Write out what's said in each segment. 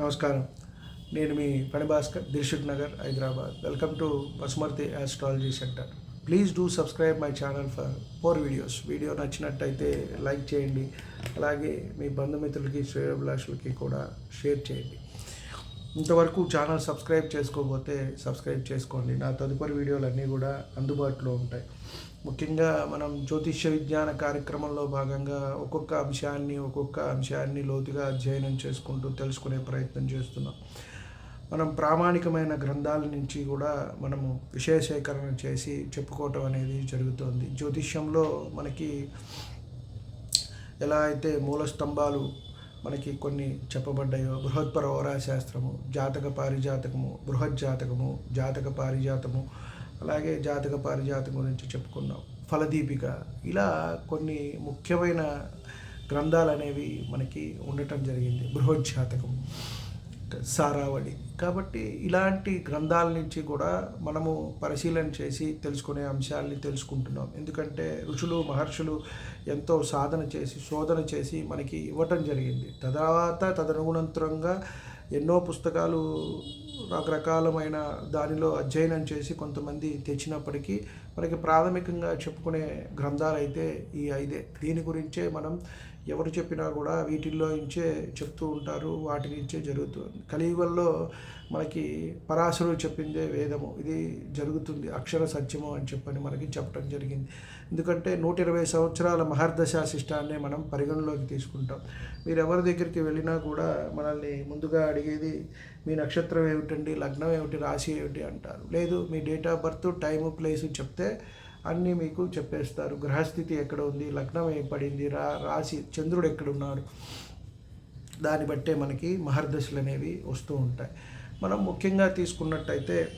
నమస్కారం. నేను మీ Phanibhaskar Dilsukh Nagar Hyderabad. Welcome to Basumarthi astrology centre. Please do subscribe my channel for four videos. Video నచ్చినట్టయితే like చేయండి. అలాగే మీ బంధుమిత్రులకి శ్రేయోభిలాషులకి కూడా share చేయండి. ఇంతవరకు ఛానల్ సబ్స్క్రైబ్ చేసుకోకపోతే సబ్స్క్రైబ్ చేసుకోండి. నా తదుపరి వీడియోలు అన్నీ కూడా అందుబాటులో ఉంటాయి. ముఖ్యంగా మనం జ్యోతిష్య విజ్ఞాన కార్యక్రమంలో భాగంగా ఒక్కొక్క అంశాన్ని ఒక్కొక్క అంశాన్ని లోతుగా అధ్యయనం చేసుకుంటూ తెలుసుకునే ప్రయత్నం చేస్తున్నాం. మనం ప్రామాణికమైన గ్రంథాల నుంచి కూడా మనము విషయ సేకరణ చేసి చెప్పుకోవటం అనేది జరుగుతుంది. జ్యోతిష్యంలో మనకి ఎలా అయితే మూల స్తంభాలు మనకి కొన్ని చెప్పబడ్డాయో బృహత్పర శాస్త్రము జాతక పారిజాతకము బృహత్ జాతకము జాతక పారిజాతము అలాగే జాతక పారిజాతం గురించి చెప్పుకున్నాం. ఫలదీపిక ఇలా కొన్ని ముఖ్యమైన గ్రంథాలు అనేవి మనకి ఉండటం జరిగింది. బృహత్ సారావళి. కాబట్టి ఇలాంటి గ్రంథాల నుంచి కూడా మనము పరిశీలన చేసి తెలుసుకునే అంశాలని తెలుసుకుంటున్నాం. ఎందుకంటే ఋషులు మహర్షులు ఎంతో సాధన చేసి శోధన చేసి మనకి ఇవ్వటం జరిగింది. తర్వాత తదనుగుణంతరంగా ఎన్నో పుస్తకాలు రకరకాలమైన దానిలో అధ్యయనం చేసి కొంతమంది తెచ్చినప్పటికీ మనకి ప్రాథమికంగా చెప్పుకునే గ్రంథాలు అయితే ఈ ఐదే. దీని గురించే మనం ఎవరు చెప్పినా కూడా వీటిల్లో నుంచే చెప్తూ ఉంటారు వాటి నుంచే జరుగుతుంది కలియుగంలో మనకి పరాశరుడు చెప్పిందే వేదము. ఇది జరుగుతుంది అక్షర సత్యము అని చెప్పని మనకి చెప్పడం జరిగింది. ఎందుకంటే నూట ఇరవై సంవత్సరాల మహర్దశా శిష్టాన్ని మనం పరిగణలోకి తీసుకుంటాం. మీరు ఎవరి దగ్గరికి వెళ్ళినా కూడా మనల్ని ముందుగా అడిగేది మీ నక్షత్రం ఏమిటండి? లగ్నం ఏమిటి? రాశి ఏమిటి? అంటారు. లేదు మీ date of birth time place చెప్తే అన్నీ మీకు చెప్పేస్తారు. గ్రహస్థితి ఎక్కడ ఉంది? లగ్నం ఏం పడింది? రా రాశి చంద్రుడు ఎక్కడున్నాడు? దాన్ని బట్టే మనకి మహర్దశలు అనేవి వస్తూ ఉంటాయి. మనం ముఖ్యంగా తీసుకున్నట్టయితే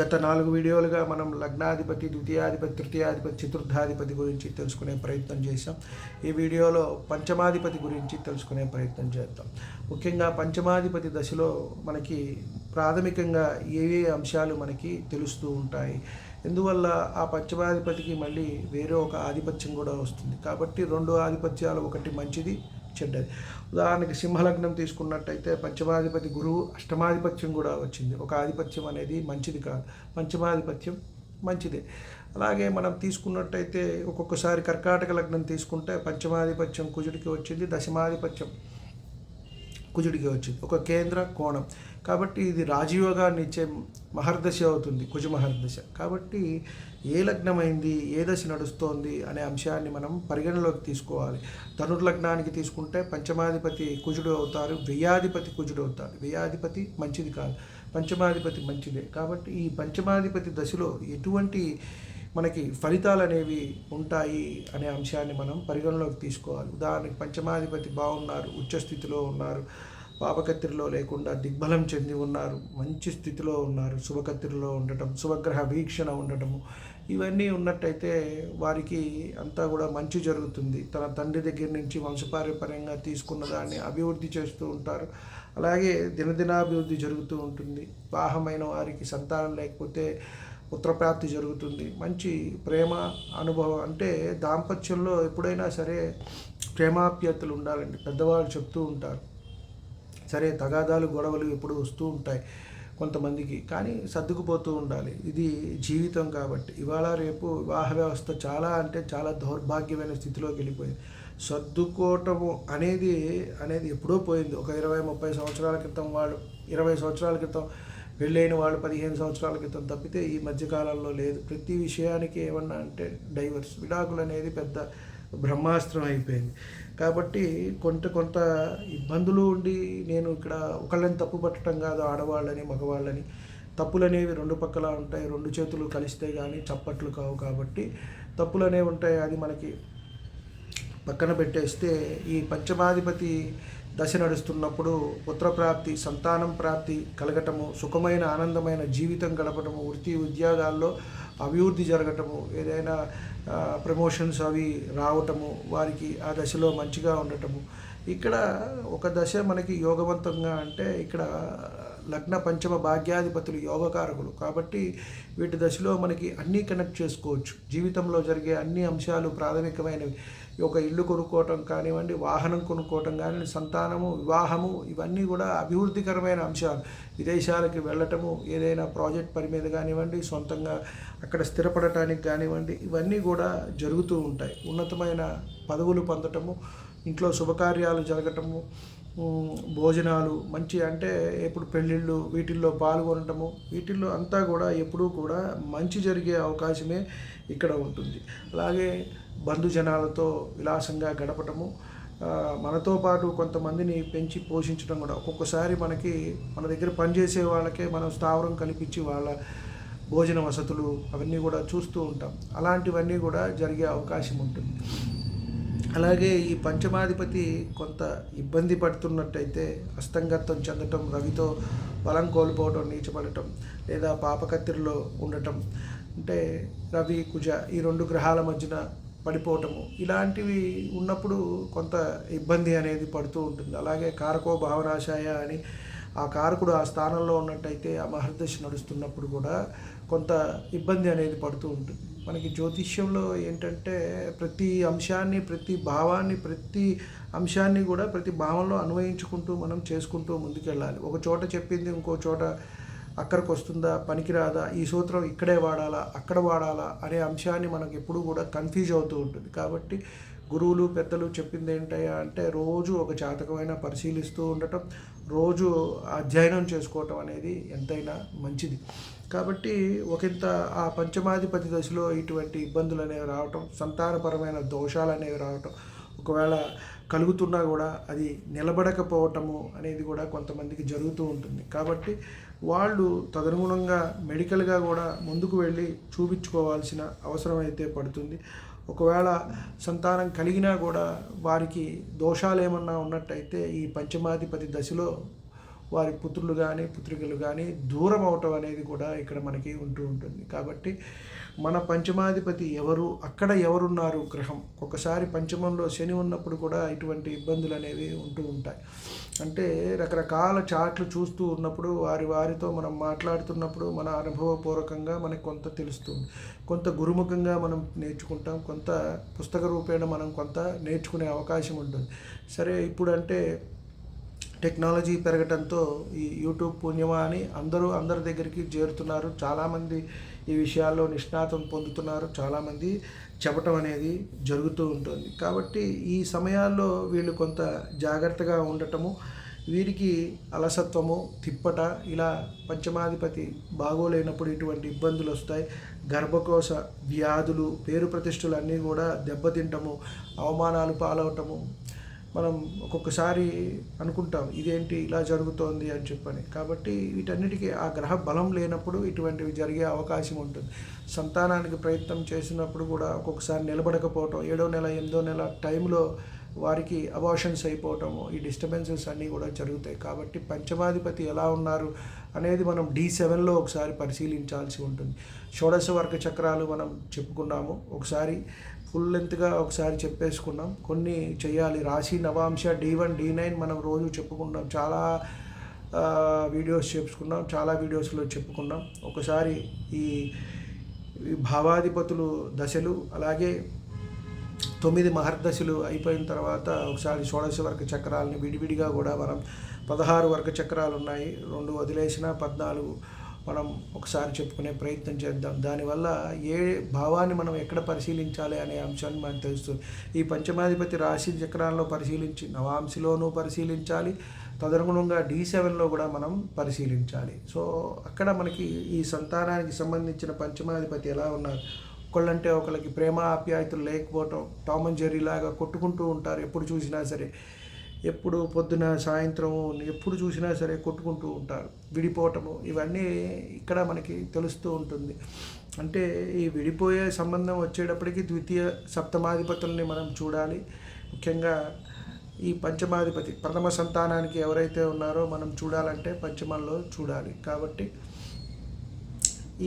గత నాలుగు వీడియోలుగా మనం లగ్నాధిపతి ద్వితీయాధిపతి తృతీయాధిపతి చతుర్థాధిపతి గురించి తెలుసుకునే ప్రయత్నం చేశాం. ఈ వీడియోలో పంచమాధిపతి గురించి తెలుసుకునే ప్రయత్నం చేద్దాం. ముఖ్యంగా పంచమాధిపతి దశలో మనకి ప్రాథమికంగా ఏ ఏ అంశాలు మనకి తెలుస్తూ ఉంటాయి? ఎందువల్ల ఆ పశ్చిమాధిపతికి మళ్ళీ వేరే ఒక ఆధిపత్యం కూడా వస్తుంది? కాబట్టి రెండు ఆధిపత్యాలు ఒకటి మంచిది చెడ్డది. ఉదాహరణకి సింహలగ్నం తీసుకున్నట్టయితే పంచమాధిపతి గురువు అష్టమాధిపత్యం కూడా వచ్చింది. ఒక ఆధిపత్యం అనేది మంచిది కాదు. పంచమాధిపత్యం మంచిదే. అలాగే మనం తీసుకున్నట్టయితే ఒక్కొక్కసారి కర్కాటక లగ్నం తీసుకుంటే పంచమాధిపత్యం కుజుడికి వచ్చింది దశమాధిపత్యం కుజుడికి వచ్చింది. ఒక కేంద్ర కోణం. కాబట్టి ఇది రాజయోగాన్ని ఇచ్చే మహర్దశ అవుతుంది కుజ మహర్దశ. కాబట్టి ఏ లగ్నమైంది ఏ దశ నడుస్తోంది అనే అంశాన్ని మనం పరిగణలోకి తీసుకోవాలి. ధనుర్లగ్నానికి తీసుకుంటే పంచమాధిపతి కుజుడు అవుతారు వ్యయాధిపతి కుజుడు అవుతారు వ్యయాధిపతి మంచిది కాదు పంచమాధిపతి మంచిదే. కాబట్టి ఈ పంచమాధిపతి దశలో ఎటువంటి మనకి ఫలితాలు అనేవి ఉంటాయి అనే అంశాన్ని మనం పరిగణలోకి తీసుకోవాలి. ఉదాహరణకి పంచమాధిపతి బాగున్నారు ఉచ్చస్థితిలో ఉన్నారు పాపకత్తిరిలో లేకుండా దిగ్బలం చెంది ఉన్నారు మంచి స్థితిలో ఉన్నారు శుభకత్తిరిలో ఉండటం శుభగ్రహ వీక్షణ ఉండటము ఇవన్నీ ఉన్నట్టయితే వారికి అంతా కూడా మంచి జరుగుతుంది. తన తండ్రి దగ్గర నుంచి వంశపారంపర్యంగా తీసుకున్న దాన్ని అభివృద్ధి చేస్తూ ఉంటారు. అలాగే దినదినాభివృద్ధి జరుగుతూ ఉంటుంది. వివాహమైన వారికి సంతానం లేకపోతే పుత్రప్రాప్తి జరుగుతుంది. మంచి ప్రేమ అనుభవం అంటే దాంపత్యంలో ఎప్పుడైనా సరే ప్రేమాప్యతలు ఉండాలండి. పెద్దవాళ్ళు చెప్తూ ఉంటారు. సరే తగాదాలు గొడవలు ఎప్పుడు వస్తూ ఉంటాయి కొంతమందికి. కానీ సర్దుకుపోతూ ఉండాలి. ఇది జీవితం కాబట్టి. ఇవాళ రేపు వివాహ వ్యవస్థ చాలా అంటే చాలా దౌర్భాగ్యమైన స్థితిలోకి వెళ్ళిపోయింది. సర్దుకోవటము అనేది అనేది ఎప్పుడో పోయింది. ఒక ఇరవై ముప్పై సంవత్సరాల క్రితం వాళ్ళు ఇరవై సంవత్సరాల క్రితం పెళ్ళైన వాళ్ళు పదిహేను సంవత్సరాల క్రితం తప్పితే ఈ మధ్యకాలంలో లేదు. ప్రతి విషయానికి ఏమన్నా అంటే డైవర్స్. విడాకులు అనేది పెద్ద బ్రహ్మాస్త్రం అయిపోయింది. కాబట్టి కొంత కొంత ఇబ్బందులు ఉండి నేను ఇక్కడ ఒకళ్ళని తప్పు పట్టడం కాదు ఆడవాళ్ళని మగవాళ్ళని. తప్పులు అనేవి రెండు పక్కల ఉంటాయి రెండు చేతులు కలిస్తే కానీ చప్పట్లు కావు కాబట్టి తప్పులు అనేవి ఉంటాయి. అది మనకి పక్కన పెట్టేస్తే ఈ పంచమాధిపతి దశ నడుస్తున్నప్పుడు పుత్రప్రాప్తి సంతానం ప్రాప్తి కలగటము సుఖమైన ఆనందమైన జీవితం గడపటము వృత్తి ఉద్యోగాల్లో అభివృద్ధి జరగటము ఏదైనా ప్రమోషన్స్ అవి రావటము వారికి ఆ దశలో మంచిగా ఉండటము. ఇక్కడ ఒక దశ మనకి యోగవంతంగా అంటే ఇక్కడ లగ్న పంచమ భాగ్యాధిపతులు యోగకారకులు. కాబట్టి వీటి దశలో మనకి అన్నీ కనెక్ట్ చేసుకోవచ్చు. జీవితంలో జరిగే అన్ని అంశాలు ప్రాథమికమైనవి. ఒక ఇల్లు కొనుక్కోవటం కానివ్వండి వాహనం కొనుక్కోవటం కానివ్వండి సంతానము వివాహము ఇవన్నీ కూడా అభివృద్ధికరమైన అంశాలు. విదేశాలకి వెళ్ళటము ఏదైనా ప్రాజెక్ట్ పని మీద కానివ్వండి సొంతంగా అక్కడ స్థిరపడటానికి కానివ్వండి ఇవన్నీ కూడా జరుగుతూ ఉంటాయి. ఉన్నతమైన పదవులు పొందటము ఇంట్లో శుభకార్యాలు జరగటము భోజనాలు మంచి అంటే ఇప్పుడు పెళ్ళిళ్ళు వీటిల్లో పాల్గొనటము వీటిల్లో అంతా కూడా ఎప్పుడూ కూడా మంచి జరిగే అవకాశమే ఇక్కడ ఉంటుంది. అలాగే బంధుజనాలతో విలాసంగా గడపటము మనతో పాటు కొంతమందిని పెంచి పోషించడం కూడా. ఒక్కొక్కసారి మనకి మన దగ్గర పనిచేసే వాళ్ళకే మనం స్థావరం కల్పించి వాళ్ళ భోజన వసతులు అవన్నీ కూడా చూస్తూ ఉంటాం. అలాంటివన్నీ కూడా జరిగే అవకాశం ఉంటుంది. అలాగే ఈ పంచమాధిపతి కొంత ఇబ్బంది పడుతున్నట్టయితే అస్తంగత్వం చెందటం రవితో బలం కోల్పోవటం నీచపడటం లేదా పాపకత్తిరిలో ఉండటం. అంటే రవి కుజ ఈ రెండు గ్రహాల మధ్యన పడిపోవటము. ఇలాంటివి ఉన్నప్పుడు కొంత ఇబ్బంది అనేది పడుతూ ఉంటుంది. అలాగే కారకో భావనాశాయ అని ఆ కారకుడు ఆ స్థానంలో ఉన్నట్టయితే ఆ మహర్దశ నడుస్తున్నప్పుడు కూడా కొంత ఇబ్బంది అనేది పడుతూ ఉంటుంది. మనకి జ్యోతిష్యంలో ఏంటంటే ప్రతి అంశాన్ని ప్రతి భావాన్ని ప్రతి అంశాన్ని కూడా ప్రతి భావంలో అన్వయించుకుంటూ మనం చేసుకుంటూ ముందుకెళ్ళాలి. ఒక చోట చెప్పింది ఇంకో చోట అక్కడికి వస్తుందా పనికిరాదా ఈ సూత్రం ఇక్కడే వాడాలా అక్కడ వాడాలా అనే అంశాన్ని మనకు ఎప్పుడూ కూడా కన్ఫ్యూజ్ అవుతూ ఉంటుంది. కాబట్టి గురువులు పెద్దలు చెప్పింది ఏంటయ్యా అంటే రోజు ఒక జాతకమైన పరిశీలిస్తూ ఉండటం రోజు అధ్యయనం చేసుకోవటం అనేది ఎంతైనా మంచిది. కాబట్టి ఒకంత ఆ పంచమాధిపతి దశలో ఇటువంటి ఇబ్బందులు అనేవి రావటం సంతానపరమైన దోషాలు అనేవి రావటం ఒకవేళ కలుగుతున్నా కూడా అది నిలబడకపోవటము అనేది కూడా కొంతమందికి జరుగుతూ ఉంటుంది. కాబట్టి వాళ్ళు తదనుగుణంగా మెడికల్గా కూడా ముందుకు వెళ్ళి చూపించుకోవాల్సిన అవసరం అయితే పడుతుంది. ఒకవేళ సంతానం కలిగినా కూడా వారికి దోషాలు ఏమన్నా ఉన్నట్టయితే ఈ పంచమాధిపతి దశలో వారి పుత్రులు కానీ పుత్రికలు కానీ దూరం అవటం అనేది కూడా ఇక్కడ మనకి ఉంటూ ఉంటుంది. కాబట్టి మన పంచమాధిపతి ఎవరు అక్కడ ఎవరున్నారు గ్రహం? ఒకసారి పంచమంలో శని ఉన్నప్పుడు కూడా ఇటువంటి ఇబ్బందులు అనేవి ఉంటూ ఉంటాయి. అంటే రకరకాల చాట్లు చూస్తూ ఉన్నప్పుడు వారి వారితో మనం మాట్లాడుతున్నప్పుడు మన అనుభవపూర్వకంగా మనకు కొంత తెలుస్తుంది. కొంత గురుముఖంగా మనం నేర్చుకుంటాం. కొంత పుస్తక రూపేణ మనం కొంత నేర్చుకునే అవకాశం ఉంటుంది. సరే ఇప్పుడంటే టెక్నాలజీ పెరగటంతో ఈ యూట్యూబ్ పుణ్యమా అని అందరూ అందరి దగ్గరికి చేరుతున్నారు. చాలామంది ఈ విషయాల్లో నిష్ణాతం పొందుతున్నారు. చాలామంది చెప్పటం అనేది జరుగుతూ ఉంటుంది. కాబట్టి ఈ సమయాల్లో వీళ్ళు కొంత జాగ్రత్తగా ఉండటము వీరికి అలసత్వము తిప్పట ఇలా పంచమాధిపతి బాగోలేనప్పుడు ఇటువంటి ఇబ్బందులు వస్తాయి. గర్భకోశ వ్యాధులు పేరు ప్రతిష్టలు అన్నీ కూడా దెబ్బతింటము అవమానాలు పాలవటము మనం ఒక్కొక్కసారి అనుకుంటాం ఇదేంటి ఇలా జరుగుతోంది అని చెప్పని. కాబట్టి వీటన్నిటికీ ఆ గ్రహ బలం లేనప్పుడు ఇటువంటివి జరిగే అవకాశం ఉంటుంది. సంతానానికి ప్రయత్నం చేసినప్పుడు కూడా ఒక్కొక్కసారి నిలబడకపోవటం ఏడో నెల ఎనిమిదో నెల టైంలో వారికి అబార్షన్స్ అయిపోవటము ఈ డిస్టర్బెన్సెస్ అన్నీ కూడా జరుగుతాయి. కాబట్టి పంచమాధిపతి ఎలా ఉన్నారు అనేది మనం డి సెవెన్లో ఒకసారి పరిశీలించాల్సి ఉంటుంది. షోడశ వర్గ చక్రాలు మనం చెప్పుకున్నాము. ఒకసారి ఫుల్ లెంత్గా ఒకసారి చెప్పేసుకున్నాం. కొన్ని చేయాలి. రాశి నవాంశ డి వన్ డి నైన్ మనం రోజు చెప్పుకున్నాం చాలా వీడియోస్ చెప్పుకున్నాం. చాలా వీడియోస్లో చెప్పుకున్నాం. ఒకసారి ఈ ఈ భావాధిపతులు దశలు అలాగే తొమ్మిది మహర్దశలు అయిపోయిన తర్వాత ఒకసారి షోడశ వర్గ చక్రాలని విడివిడిగా కూడా మనం పదహారు వర్గ చక్రాలు ఉన్నాయి. రెండు వదిలేసిన పద్నాలుగు మనం ఒకసారి చెప్పుకునే ప్రయత్నం చేద్దాం. దానివల్ల ఏ భావాన్ని మనం ఎక్కడ పరిశీలించాలి అనే అంశాన్ని మనకు తెలుస్తుంది. ఈ పంచమాధిపతి రాశి చక్రాల్లో పరిశీలించి నవాంశిలోనూ పరిశీలించాలి. తదనుగుణంగా డి సెవెన్లో కూడా మనం పరిశీలించాలి. సో అక్కడ మనకి ఈ సంతానానికి సంబంధించిన పంచమాధిపతి ఎలా ఉన్నారు? ఒకళ్ళంటే ఒకళ్ళకి ప్రేమ ఆప్యాయతలు లేకపోవటం టామ్ అండ్ జెర్రీ లాగా కొట్టుకుంటూ ఉంటారు ఎప్పుడు చూసినా సరే. ఎప్పుడు పొద్దున సాయంత్రం ఎప్పుడు చూసినా సరే కొట్టుకుంటూ ఉంటారు. విడిపోవటము ఇవన్నీ ఇక్కడ మనకి తెలుస్తూ ఉంటుంది. అంటే ఈ విడిపోయే సంబంధం వచ్చేటప్పటికి ద్వితీయ సప్తమాధిపతుల్ని మనం చూడాలి. ముఖ్యంగా ఈ పంచమాధిపతి ప్రథమ సంతానానికి ఎవరైతే ఉన్నారో మనం చూడాలంటే పంచమంలో చూడాలి. కాబట్టి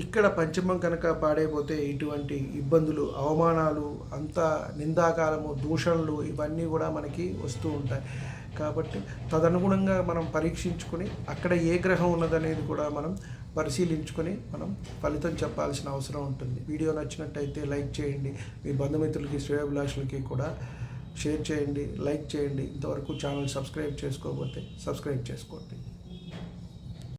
ఇక్కడ పంచమం కనుక పాడైపోతే ఇటువంటి ఇబ్బందులు అవమానాలు అంతా నిందాకాలము దూషణలు ఇవన్నీ కూడా మనకి వస్తూ ఉంటాయి. కాబట్టి తదనుగుణంగా మనం పరీక్షించుకొని అక్కడ ఏ గ్రహం ఉన్నదనేది కూడా మనం పరిశీలించుకొని మనం ఫలితం చెప్పాల్సిన అవసరం ఉంటుంది. వీడియో నచ్చినట్టయితే లైక్ చేయండి. మీ బంధుమిత్రులకి శ్రేయభిలాషులకి కూడా షేర్ చేయండి లైక్ చేయండి. ఇంతవరకు ఛానల్ సబ్స్క్రైబ్ చేసుకోకపోతే సబ్స్క్రైబ్ చేసుకోండి.